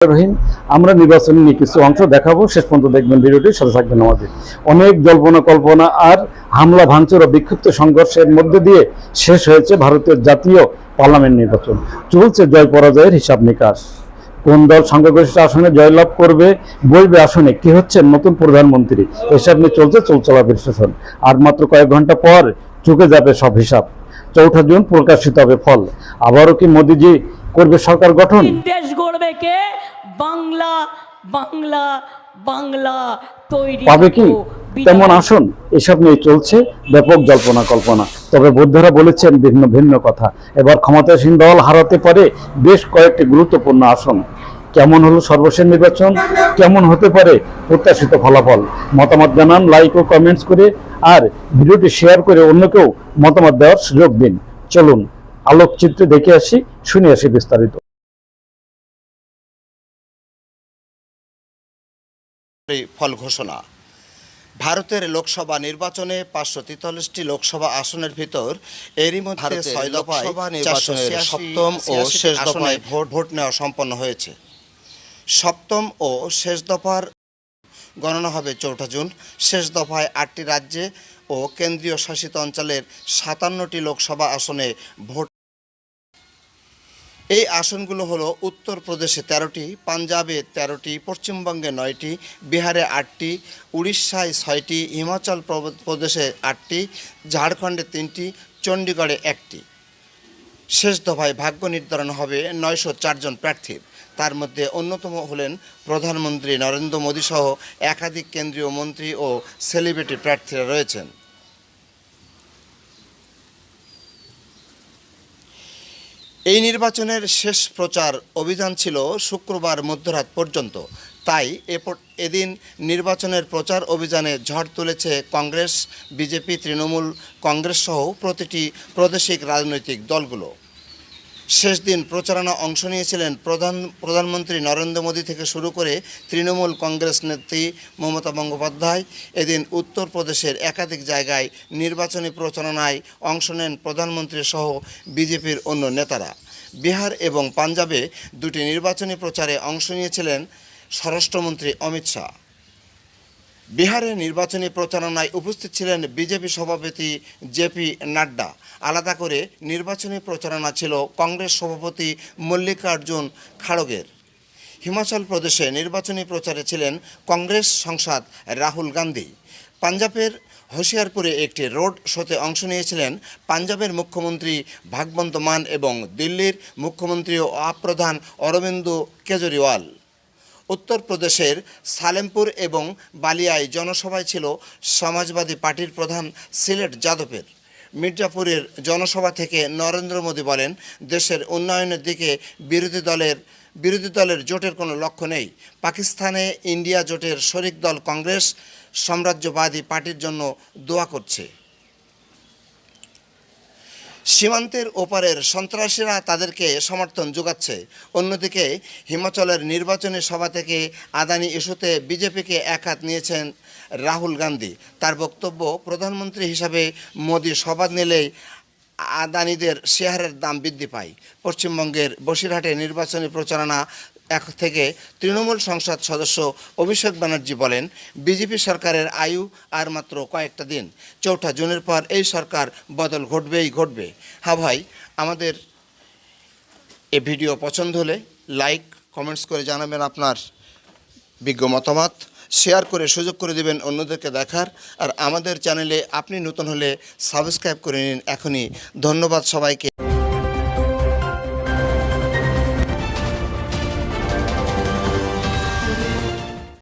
রহিম আমরা নির্বাচন নিয়ে কিছু অংশ দেখাবো শেষ পর্যন্ত দেখবেন ভিডিওটি সাথে থাকবেন আমাদের অনেক জল্পনা কল্পনা আর হামলা ভাঙচুর ও বিক্ষিপ্ত সংঘর্ষের মধ্যে দিয়ে শেষ হয়েছে ভারতের জাতীয় পার্লামেন্ট নির্বাচন চলছে জয় পরাজয়ের হিসাব নিকাশ কোন দল সংখ্যাগরিষ্ঠ আসনে জয়লাভ করবে বলবে আসনে কি হচ্ছে নতুন প্রধানমন্ত্রী এসব নিয়ে চলছে চলচলা বিশ্লেষণ আর মাত্র কয়েক ঘণ্টা পর চুকে যাবে সব হিসাব চৌঠা জুন প্রকাশিত হবে ফল আবারও কি মোদিজি করবে সরকার গঠন দেশ গড়বে কে বাংলা বাংলা বাংলা তৈরি পাবে কি? তেমন আসন এসব নিয়ে চলছে ব্যাপক জল্পনা কল্পনা। তবে বৌদ্ধরা বলেছেন ভিন্ন ভিন্ন কথা। এবার ক্ষমতাসীন দল হারাতে পারে বেশ কয়েকটি গুরুত্বপূর্ণ আসন। কেমন হলো সর্বশেষ নির্বাচন? কেমন হতে পারে প্রত্যাশিত ফলাফল? মতামত জানান লাইক ও কমেন্টস করে আর ভিডিওটি শেয়ার করে অন্যকেও মতামত দেওয়ার সুযোগ দিন। চলুন আলোকচিত্রে দেখে আসি শুনে আসি বিস্তারিত। ফল ঘোষণা। ভারতের লোকসভা নির্বাচনে পাঁচশো তেতাল্লিশটি লোকসভা আসনের ভিতর এরই মধ্যে ছয় দফায় নির্বাচনের সপ্তম ও শেষ দফায় ভোট ভোট নেওয়া সম্পন্ন হয়েছে। সপ্তম ও শেষ দফার গণনা হবে চৌঠা জুন। শেষ দফায় আটটি রাজ্যে ও কেন্দ্রীয় শাসিত অঞ্চলের সাতান্নটি লোকসভা আসনে ভোট এই আসনগুলো হলো উত্তরপ্রদেশে তেরোটি, পাঞ্জাবে তেরোটি, পশ্চিমবঙ্গে নয়টি, বিহারে আটটি, উড়িষ্যায় ছয়টি, হিমাচল প্রদেশে আটটি, ঝাড়খণ্ডে তিনটি, চণ্ডীগড়ে একটি। শেষ দফায় ভাগ্য নির্ধারণ হবে নয়শো চারজন প্রার্থীর তার মধ্যে অন্যতম হলেন প্রধানমন্ত্রী নরেন্দ্র মোদী সহ একাধিক কেন্দ্রীয় মন্ত্রী ও সেলিব্রিটি প্রার্থীরা রয়েছেন। এই নির্বাচনের শেষ প্রচার অভিযান ছিল শুক্রবার মধ্যরাত পর্যন্ত। তাই এদিন নির্বাচনের প্রচার অভিযানে ঝড় তুলেছে কংগ্রেস, বিজেপি, তৃণমূল কংগ্রেস সহ প্রতিটি প্রাদেশিক রাজনৈতিক দলগুলো। শেষ দিন প্রচারণা অংশ নিয়েছিলেন প্রধান, প্রধানমন্ত্রী নরেন্দ্র মোদী থেকে শুরু করে তৃণমূল কংগ্রেস নেত্রী মমতা বন্দ্যোপাধ্যায়। এদিন উত্তরপ্রদেশের একাধিক জায়গায় নির্বাচনী প্রচারণায় অংশ নেন প্রধানমন্ত্রী সহ বিজেপির অন্য নেতারা। বিহার এবং পাঞ্জাবে দুটি নির্বাচনী প্রচারে অংশ নিয়েছিলেন স্বরাষ্ট্রমন্ত্রী অমিত শাহ। বিহারে নির্বাচনী প্রচারণায় উপস্থিত ছিলেন বিজেপি সভাপতি জেপি নাড্ডা। আলাদা করে নির্বাচনী প্রচারণা ছিল কংগ্রেস সভাপতি মল্লিকার্জুন খাড়গের। হিমাচল প্রদেশে নির্বাচনী প্রচারে ছিলেন কংগ্রেস সংসদ রাহুল গান্ধী। পাঞ্জাবের হোশিয়ারপুরে একটি রোড শোতে অংশ নিয়েছিলেন পাঞ্জাবের মুখ্যমন্ত্রী ভাগবন্ত মান এবং দিল্লির মুখ্যমন্ত্রী ও আপ্রধান অরবিন্দ কেজরিওয়াল। উত্তরপ্রদেশের সালেমপুর এবং বালিয়ায় জনসভায় ছিল সমাজবাদী পার্টির প্রধান সিলেট যাদবের। মির্জাপুরের জনসভা থেকে নরেন্দ্র মোদী বলেন, দেশের উন্নয়নের দিকে বিরোধী দলের বিরোধী দলের জোটের কোনো লক্ষ্য নেই। পাকিস্তানে ইন্ডিয়া জোটের শরিক দল কংগ্রেস, সাম্রাজ্যবাদী পার্টির জন্য দোয়া করছে। সীমান্তের ওপারের সন্ত্রাসীরা তাদেরকে সমর্থন যোগাচ্ছে। অন্যদিকে, হিমাচলের নির্বাচনী সভা থেকে আদানি ইস্যুতে বিজেপিকে এক হাত নিয়েছেন রাহুল গান্ধী। তার বক্তব্য প্রধানমন্ত্রী হিসাবে মোদী সবাদ নিলেই আদানিদের শেয়ারের দাম বৃদ্ধি পায়। পশ্চিমবঙ্গের বসিরহাটে নির্বাচনী প্রচারণা এক থেকে তৃণমূল সংসদ সদস্য অভিষেক ব্যানার্জি বলেন, বিজেপি সরকারের আয়ু আর মাত্র কয়েকটা দিন। চৌঠা জুনের পর এই সরকার বদল ঘটবেই ঘটবে। হ্যাঁ ভাই, আমাদের এ ভিডিও পছন্দ হলে লাইক, কমেন্টস করে জানাবেন আপনার বিজ্ঞ মতামত। শেয়ার করে সুযোগ করে দেবেন অন্যদেরকে দেখার। আর আমাদের চ্যানেলে আপনি নতুন হলে সাবস্ক্রাইব করে নিন। এখনই ধন্যবাদ সবাইকে।